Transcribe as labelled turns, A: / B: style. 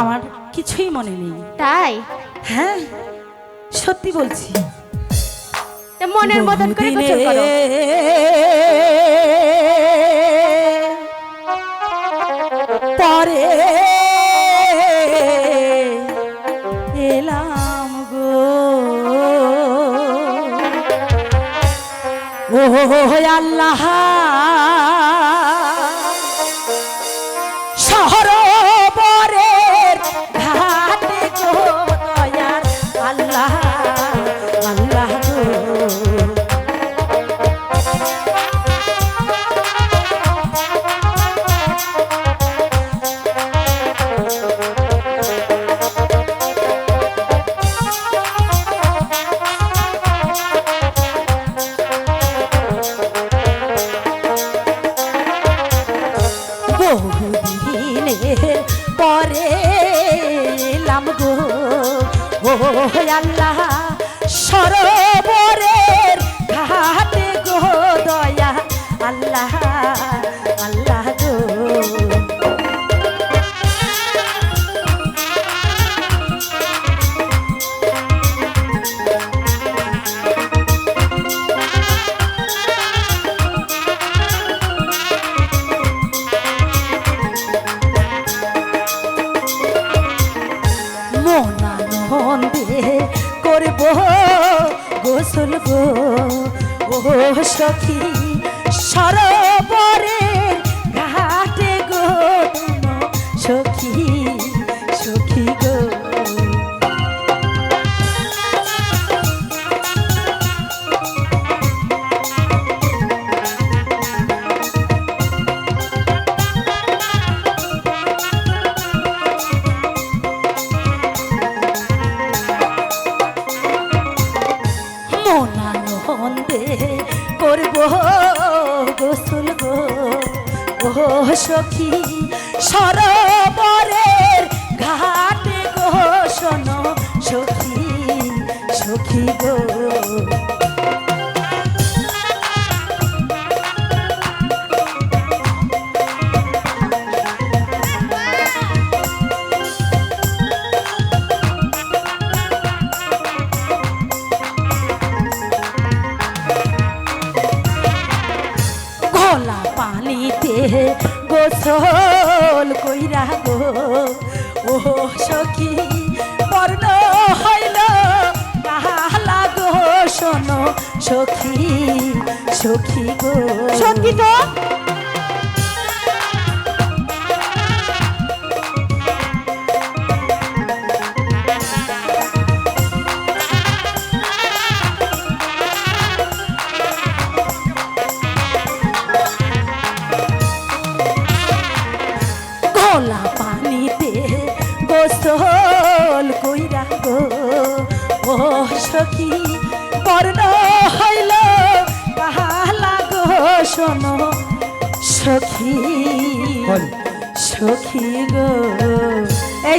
A: আমার কিছুই মনে নেই।
B: তাই?
A: হ্যাঁ সত্যি বলছি।
B: মনের মতন করে গোসল করো।
A: পরে এলাম গো। ও আল্লাহ। পরে এলাম গো। ও আল্লাহ সরোবরের মনানন্দে করব গোসল গো ও সখী সরোবরে। মনানন্দে করব গোসল গো ও সখী সরোবরের ঘাটে গো শোনো সখী সখী গো। পানিতে গোসল কইরা গো। ও সখী, বর্ণ হইল কাহালা গো। শোনো সখী সখী গো। সখি তো? সখী পর্ণ হইল? কাহালা গো শোনো? সখী সখী গো। এই